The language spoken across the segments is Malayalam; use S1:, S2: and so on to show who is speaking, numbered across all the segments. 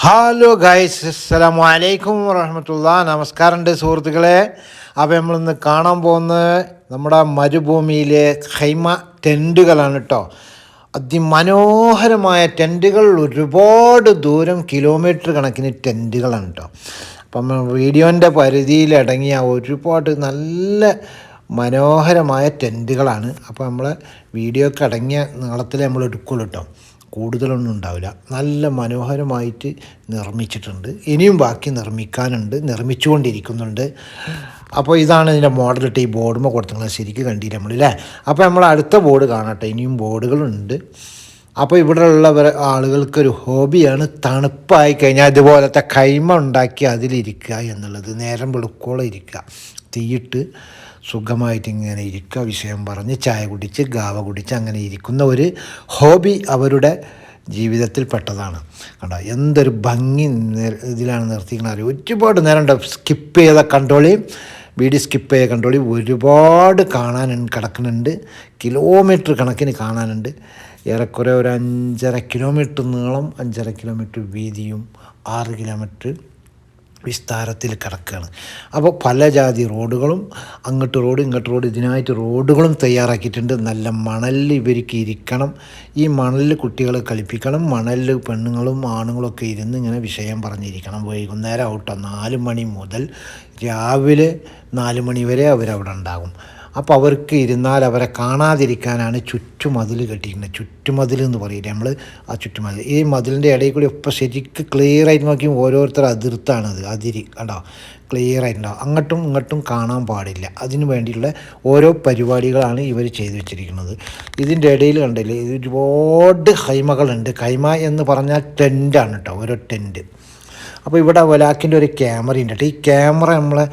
S1: ഹലോ ഗൈസ് അസ്സലാമു അലൈക്കും വറഹമത്തുള്ള നമസ്കാരമുണ്ട് സുഹൃത്തുക്കളെ. അപ്പോൾ നമ്മളിന്ന് കാണാൻ പോകുന്നത് നമ്മുടെ മരുഭൂമിയിലെ ഹൈമ ടെന്റുകളാണ് കേട്ടോ അതിമനോഹരമായ ടെന്റുകൾ ഒരുപാട് ദൂരം കിലോമീറ്റർ കണക്കിന് ടെന്റുകളാണ് കേട്ടോ അപ്പം വീഡിയോന്റെ പരിധിയിലടങ്ങിയ ഒരുപാട് നല്ല മനോഹരമായ ടെന്റുകളാണ് അപ്പോൾ നമ്മൾ വീഡിയോക്കടങ്ങിയ നീളത്തിൽ നമ്മൾ എടുക്കുള്ളൂ കേട്ടോ കൂടുതലൊന്നും ഉണ്ടാവില്ല. നല്ല മനോഹരമായിട്ട് നിർമ്മിച്ചിട്ടുണ്ട്. ഇനിയും ബാക്കി നിർമ്മിക്കാനുണ്ട് നിർമ്മിച്ചുകൊണ്ടിരിക്കുന്നുണ്ട്. അപ്പോൾ ഇതാണ് ഇതിന്റെ മോഡലിട്ട് ഈ ബോർഡുമ്പോൾ കൊടുത്തിട്ടുള്ളത് ശരിക്കും കണ്ടില്ല നമ്മളല്ലേ? അപ്പോൾ നമ്മൾ അടുത്ത ബോർഡ് കാണട്ടെ. ഇനിയും ബോർഡുകളുണ്ട് അപ്പോൾ ഇവിടെയുള്ളവർ ആളുകൾക്കൊരു ഹോബിയാണ് തണുപ്പായി കഴിഞ്ഞാൽ ഇതുപോലത്തെ കൈമ ഉണ്ടാക്കി അതിലിരിക്കുക എന്നുള്ളത്. നേരം വെളുക്കോളം ഇരിക്കുക. തീയിട്ട് സുഖമായിട്ട് ഇങ്ങനെ ഇരിക്കുക വിഷയം പറഞ്ഞ് ചായ കുടിച്ച് ഗാവ കുടിച്ച് അങ്ങനെ ഇരിക്കുന്ന ഒരു ഹോബി അവരുടെ ജീവിതത്തിൽ പെട്ടതാണ്. കണ്ടോ എന്തൊരു ഭംഗി ഇതിലാണ് നിർത്തിക്കുന്നത് ഒരുപാട് നേരം സ്കിപ്പ് ചെയ്ത കണ്ടോളി വീഡിയോ സ്കിപ്പ് ചെയ്ത കണ്ടോളി ഒരുപാട് കാണാനുണ്ട് കിടക്കുന്നുണ്ട്. കിലോമീറ്റർ കണക്കിന് കാണാനുണ്ട്. ഏറെക്കുറെ ഒരു അഞ്ചര കിലോമീറ്റർ നീളം അഞ്ചര കിലോമീറ്റർ വീതിയും ആറ് കിലോമീറ്റർ വിസ്താരത്തിൽ കിടക്കുകയാണ് അപ്പോൾ പല ജാതി റോഡുകളും അങ്ങോട്ട് റോഡ് ഇങ്ങോട്ട് റോഡ് ഇതിനായിട്ട് റോഡുകളും തയ്യാറാക്കിയിട്ടുണ്ട്. നല്ല മണലിൽ ഇവർക്ക് ഇരിക്കണം. ഈ മണലിൽ കുട്ടികളെ കളിപ്പിക്കണം. മണലിൽ പെണ്ണുങ്ങളും ആണുങ്ങളൊക്കെ ഇരുന്ന് ഇങ്ങനെ വിഷയം പറഞ്ഞിരിക്കണം. വൈകുന്നേരം ഔട്ടോ നാല് മണി മുതൽ രാവിലെ നാല് മണി വരെ അവരവിടെ ഉണ്ടാകും. അപ്പോൾ അവർക്ക് ഇരുന്നാൽ അവരെ കാണാതിരിക്കാനാണ് ചുറ്റുമതിൽ കെട്ടിയിരിക്കുന്നത്. ചുറ്റുമതിൽ എന്ന് പറയില്ലേ? നമ്മൾ ആ ചുറ്റുമതിൽ ഈ മതിലിന്റെ ഇടയിൽ കൂടി ഇപ്പോൾ ശരിക്ക് ക്ലിയർ ആയിട്ട് നോക്കി ഓരോരുത്തർ അതിർത്താണത്. അതിരി കണ്ടോ? ക്ലിയർ ആയിട്ടുണ്ടാവും അങ്ങോട്ടും ഇങ്ങോട്ടും കാണാൻ പാടില്ല. അതിനു വേണ്ടിയുള്ള ഓരോ പരിപാടികളാണ് ഇവർ ചെയ്തു വെച്ചിരിക്കുന്നത്. ഇതിന്റെ ഇടയിൽ കണ്ടില്ലേ? ഒരുപാട് ഹൈമകളുണ്ട്. ഹൈമ എന്ന് പറഞ്ഞാൽ ടെന്റാണ് കേട്ടോ ഓരോ ടെന്റ് അപ്പോൾ ഇവിടെ വലാക്കിന്റെ ഒരു ക്യാമറ ഉണ്ട് കേട്ടോ. ഈ ക്യാമറ നമ്മളെ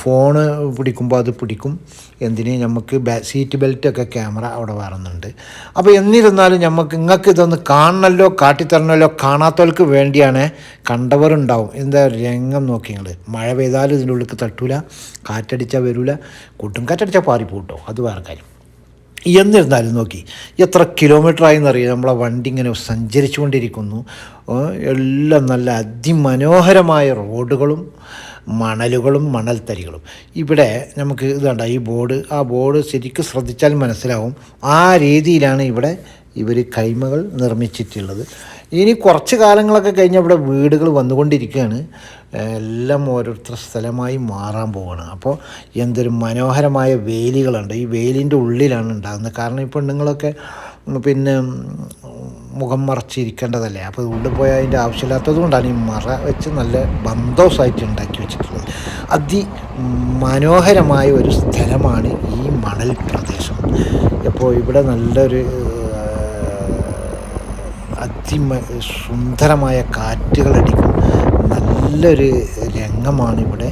S1: ഫോണ് പിടിക്കുമ്പോൾ അത് പിടിക്കും. എന്തിന്? നമുക്ക് സീറ്റ് ബെൽറ്റൊക്കെ ക്യാമറ അവിടെ വരുന്നുണ്ട് അപ്പോൾ എന്നിരുന്നാലും നമുക്ക് നിങ്ങൾക്ക് ഇതൊന്ന് കാണണമല്ലോ കാട്ടിത്തരണമല്ലോ കാണാത്തവർക്ക് വേണ്ടിയാണ് കണ്ടവരുണ്ടാവും. എന്താ രംഗം നോക്കി നിങ്ങൾ മഴ പെയ്താലും ഇതിന്റെ ഉള്ളിൽ തട്ടൂല കാറ്റടിച്ചാൽ വരില്ല കൂട്ടും കാറ്റടിച്ചാൽ പാറിപ്പോട്ടോ അത് വേറെ കാര്യം. എന്നിരുന്നാലും നോക്കി എത്ര കിലോമീറ്റർ ആയി ആയെന്നറിയാം? നമ്മളെ വണ്ടി ഇങ്ങനെ സഞ്ചരിച്ചുകൊണ്ടിരിക്കുന്നു. കൊണ്ടിരിക്കുന്നു എല്ലാം നല്ല അതിമനോഹരമായ റോഡുകളും മണലുകളും മണൽത്തരികളും. ഇവിടെ നമുക്ക് ഇത് കണ്ട ഈ ബോർഡ് ആ ബോർഡ് ശരിക്കും ശ്രദ്ധിച്ചാൽ മനസ്സിലാവും ആ രീതിയിലാണ് ഇവിടെ ഇവർ കൈമകൾ നിർമ്മിച്ചിട്ടുള്ളത്. ഇനി കുറച്ച് കാലങ്ങളൊക്കെ കഴിഞ്ഞ് ഇവിടെ വീടുകൾ വന്നുകൊണ്ടിരിക്കുകയാണ്. എല്ലാം ഓരോരുത്തർ സ്ഥലമായി മാറാൻ പോവുകയാണ് അപ്പോൾ എന്തൊരു മനോഹരമായ വേലികളുണ്ട്. ഈ വേലിന്റെ ഉള്ളിലാണ് ഉണ്ടാകുന്നത്. കാരണം ഈ പെണ്ണുങ്ങളൊക്കെ പിന്നെ മുഖം മറച്ചിരിക്കേണ്ടതല്ലേ? അപ്പോൾ ഉള്ളിൽ പോയാൽ അതിന്റെ ആവശ്യമില്ലാത്തത് കൊണ്ടാണ് ഈ മറ വെച്ച് നല്ല ബന്തോസായിട്ട് ഉണ്ടാക്കി വെച്ചിട്ടുള്ളത്. അതി മനോഹരമായ ഒരു സ്ഥലമാണ് ഈ മണൽ പ്രദേശം. അപ്പോൾ ഇവിടെ നല്ലൊരു അതിമ സുന്ദരമായ കാറ്റുകളടിക്കും നല്ലൊരു രംഗമാണ് ഇവിടെ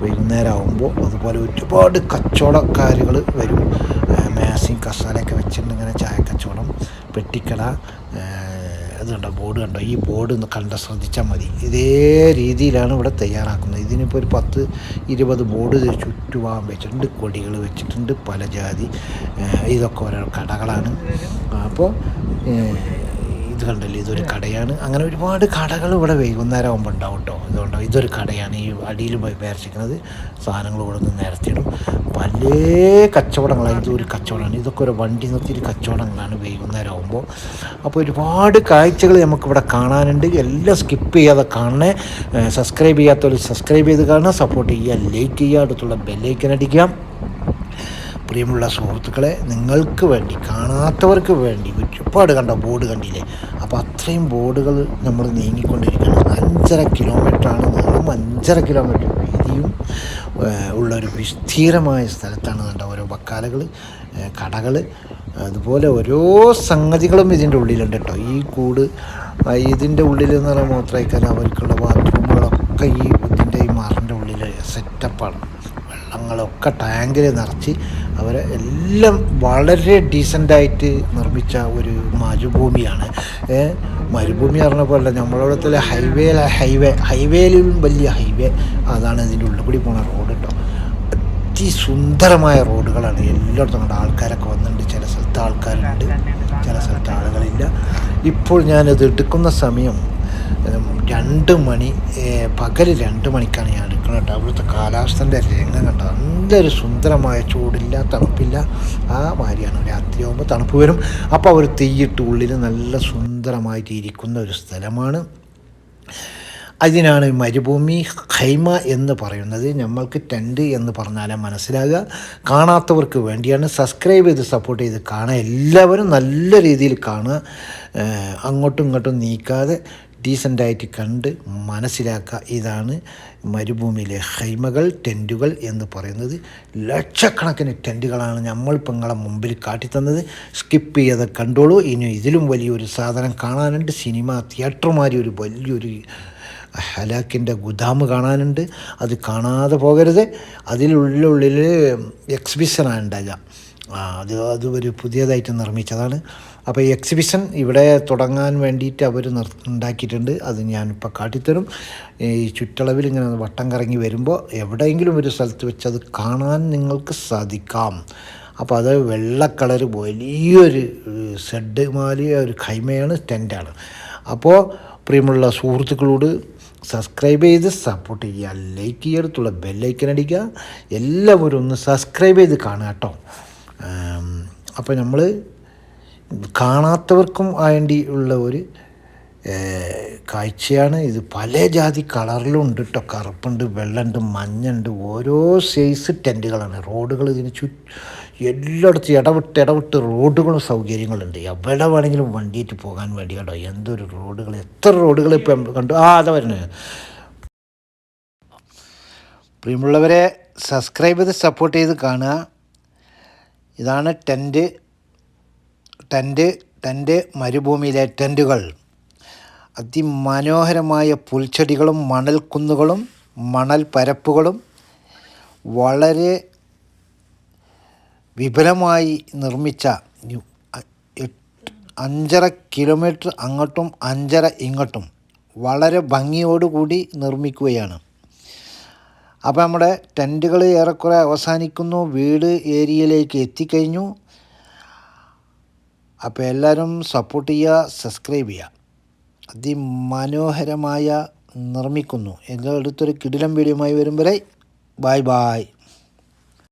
S1: വൈകുന്നേരം ആകുമ്പോൾ അതുപോലെ ഒരുപാട് കച്ചവടക്കാരുകൾ വരും. മേശയും കസാലയൊക്കെ വെച്ചിട്ടുണ്ട് ഇങ്ങനെ ചായ കച്ചവടം പെട്ടിക്കട ഇതുണ്ടോ ബോർഡ് കണ്ടോ? ഈ ബോർഡ് ഒന്ന് കണ്ട ശ്രദ്ധിച്ചാൽ മതി. ഇതേ രീതിയിലാണ് ഇവിടെ തയ്യാറാക്കുന്നത്. ഇതിനിപ്പോൾ ഒരു പത്ത് ഇരുപത് ബോർഡ് ചുറ്റുവാൻ വെച്ചിട്ടുണ്ട്. കൊടികൾ വെച്ചിട്ടുണ്ട്. പല ജാതി ഇതൊക്കെ ഓരോ കടകളാണ്. അപ്പോൾ ഇത് കണ്ടല്ലോ ഇതൊരു കടയാണ്. അങ്ങനെ ഒരുപാട് കടകൾ ഇവിടെ വൈകുന്നേരം ആകുമ്പോൾ ഉണ്ടാവും കേട്ടോ ഇതുകൊണ്ടോ ഇതൊരു കടയാണ്. ഈ അടിയിൽ പേർച്ചിക്കുന്നത് സാധനങ്ങൾ ഇവിടെ നിന്ന് നിരത്തിയിടും. പല കച്ചവടങ്ങളാണ് ഇതൊരു കച്ചവടമാണ്. ഇതൊക്കെ ഒരു വണ്ടി നിർത്തിയൊരു കച്ചവടങ്ങളാണ് വൈകുന്നേരം ആകുമ്പോൾ അപ്പോൾ ഒരുപാട് കാഴ്ചകൾ നമുക്കിവിടെ കാണാനുണ്ട്. എല്ലാം സ്കിപ്പ് ചെയ്യാതെ കാണണേ. സബ്സ്ക്രൈബ് ചെയ്യാത്തവർ സബ്സ്ക്രൈബ് ചെയ്ത് കാണുക. സപ്പോർട്ട് ചെയ്യുക. ലൈക്ക് ചെയ്യുക. അടുത്തുള്ള ബെല്ലൈക്കൻ അടിക്കുക. പ്രിയമുള്ള സുഹൃത്തുക്കളെ നിങ്ങൾക്ക് വേണ്ടി കാണാത്തവർക്ക് വേണ്ടി ഒരുപാട് കണ്ട ബോർഡ് കണ്ടില്ലേ? അപ്പോൾ അത്രയും ബോർഡുകൾ നമ്മൾ നീങ്ങിക്കൊണ്ടിരിക്കണം അഞ്ചര കിലോമീറ്ററാണ് നീളം. അഞ്ചര കിലോമീറ്റർ വീതിയും ഉള്ള ഒരു വിസ്തീരമായ സ്ഥലത്താണ് കണ്ട ഓരോ ബക്കാലകൾ കടകൾ അതുപോലെ ഓരോ സംഗതികളും ഇതിന്റെ ഉള്ളിലുണ്ട് കേട്ടോ. ഈ കൂട് ഇതിന്റെ ഉള്ളിൽ എന്ന് പറഞ്ഞാൽ മൂത്രയ്ക്കാൻ അവർക്കുള്ള ബാത്റൂമുകളൊക്കെ ഈ ഇതിന്റെ ഈ മാറിന്റെ ഉള്ളിൽ സെറ്റപ്പാണ് വെള്ളങ്ങളൊക്കെ ടാങ്കിൽ നിറച്ച് അവരെ എല്ലാം വളരെ ഡീസന്റായിട്ട് നിർമ്മിച്ച ഒരു മരുഭൂമിയാണ്. മരുഭൂമി പറഞ്ഞ പോലെ നമ്മളവിടത്തെ ഹൈവേ ഹൈവേ ഹൈവേയിലും വലിയ ഹൈവേ അതാണ് ഇതിന്റെ ഉള്ളിൽ കൂടി പോണ റോഡ് കേട്ടോ അതിസുന്ദരമായ റോഡുകളാണ് എല്ലായിടത്തും കണ്ട ആൾക്കാരൊക്കെ വന്നിട്ടുണ്ട്. ചില സ്ഥലത്ത് ആൾക്കാരുണ്ട് ചില സ്ഥലത്ത് ആളുകളില്ല. ഇപ്പോൾ ഞാനത് എടുക്കുന്ന സമയം രണ്ട് മണി പകൽ രണ്ട് മണിക്കാണ് ഞാൻ കേട്ടോ. അവിടുത്തെ കാലാവസ്ഥന്റെ രംഗം കണ്ടോ? നല്ലൊരു സുന്ദരമായ ചൂടില്ല തണുപ്പില്ല. ആ മാതിരിയാണ്. രാത്രിയാകുമ്പോൾ തണുപ്പ് വരും. അപ്പോൾ അവർ തീയിട്ട് ഉള്ളിൽ നല്ല സുന്ദരമായിട്ട് ഇരിക്കുന്ന ഒരു സ്ഥലമാണ് അതിനാണ് മരുഭൂമി ഖൈമ എന്ന് പറയുന്നത്. നമ്മൾക്ക് ടെന്റ് എന്ന് പറഞ്ഞാലേ മനസ്സിലാകുക. കാണാത്തവർക്ക് വേണ്ടിയാണ്. സബ്സ്ക്രൈബ് ചെയ്ത് സപ്പോർട്ട് ചെയ്ത് കാണുക. എല്ലാവരും നല്ല രീതിയിൽ കാണുക. അങ്ങോട്ടും ഇങ്ങോട്ടും നീക്കാതെ ഡീസന്റായിട്ട് കണ്ട് മനസ്സിലാക്കുക. ഇതാണ് മരുഭൂമിയിലെ ഹൈമകൾ ടെന്റുകൾ എന്ന് പറയുന്നത്. ലക്ഷക്കണക്കിന് ടെന്റുകളാണ് നമ്മളിപ്പോൾ നിങ്ങളെ മുമ്പിൽ കാട്ടിത്തന്നത്. സ്കിപ്പ് ചെയ്ത് കണ്ടോളൂ. ഇനി ഇതിലും വലിയൊരു സാധനം കാണാനുണ്ട്. സിനിമ തിയേറ്റർമാരി ഒരു വലിയൊരു ഹലാക്കിന്റെ ഗുദാമ് കാണാനുണ്ട്. അത് കാണാതെ പോകരുത്. അതിലുള്ളിൽ എക്സിബിഷനാണ് ഉണ്ടാകുക അത് അത് ഒരു പുതിയതായിട്ട് നിർമ്മിച്ചതാണ്. അപ്പോൾ ഈ എക്സിബിഷൻ ഇവിടെ തുടങ്ങാൻ വേണ്ടിയിട്ട് അവർ നിർ ഉണ്ടാക്കിയിട്ടുണ്ട്. അത് ഞാനിപ്പോൾ കാട്ടിത്തരും. ഈ ചുറ്റളവിൽ ഇങ്ങനെ വട്ടം കറങ്ങി വരുമ്പോൾ എവിടെയെങ്കിലും ഒരു സ്ഥലത്ത് വെച്ച് അത് കാണാൻ നിങ്ങൾക്ക് സാധിക്കാം. അപ്പോൾ അത് വെള്ള കളർ വലിയൊരു സെഡ് മാലിയ ഒരു ഖൈമയാണ് ടെന്റാണ് അപ്പോൾ പ്രിയമുള്ള സുഹൃത്തുക്കളോട് സബ്സ്ക്രൈബ് ചെയ്ത് സപ്പോർട്ട് ചെയ്യുക. ലൈക്ക് ചെയ്യടുത്തുള്ള ബെല്ലൈക്കൻ അടിക്കുക. എല്ലാവരും ഒന്ന് സബ്സ്ക്രൈബ് ചെയ്ത് കാണുക കേട്ടോ. അപ്പോൾ നമ്മൾ കാണാത്തവർക്കും വേണ്ടി ഉള്ള ഒരു കാഴ്ചയാണ് ഇത്. പല ജാതി കളറിലും ഉണ്ട് കേട്ടോ കറുപ്പുണ്ട് വെള്ളമുണ്ട് മഞ്ഞുണ്ട്. ഓരോ സൈസ് ടെന്റുകളാണ് റോഡുകൾ ഇതിന് ചു എല്ലായിടത്തും ഇടവിട്ട് ഇടവിട്ട് റോഡുകളും സൗകര്യങ്ങളുണ്ട്. എവിടെ വേണമെങ്കിലും വണ്ടിയിട്ട് പോകാൻ വേണ്ടി കേട്ടോ എന്തൊരു റോഡുകൾ. എത്ര റോഡുകൾ ഇപ്പം കണ്ടു? ആ അതാ വരുന്നത്. പ്രിയമുള്ളവരെ സബ്സ്ക്രൈബ് ചെയ്ത് സപ്പോർട്ട് ചെയ്ത് കാണുക. ഇതാണ് ടെന്റ് ടെന്റ് ടെന്റ് മരുഭൂമിയിലെ ടെന്റുകൾ അതിമനോഹരമായ പുൽച്ചെടികളും മണൽക്കുന്നുകളും മണൽ പരപ്പുകളും വളരെ വിപുലമായി നിർമ്മിച്ച അഞ്ചര കിലോമീറ്റർ അങ്ങോട്ടും അഞ്ചര ഇങ്ങോട്ടും വളരെ ഭംഗിയോടുകൂടി നിർമ്മിക്കുകയാണ്. അപ്പോൾ നമ്മുടെ ടെന്റുകൾ ഏറെക്കുറെ അവസാനിക്കുന്നു വീട് ഏരിയയിലേക്ക് എത്തിക്കഴിഞ്ഞു. അപ്പോൾ എല്ലാവരും സപ്പോർട്ട് ചെയ്യുക സബ്സ്ക്രൈബ് ചെയ്യുക. അതിമനോഹരമായ നിർമ്മിക്കുന്നു. എല്ലാം എടുത്തൊരു കിടിലം വീഡിയോയുമായി വരും വരെ ബായ് ബായ്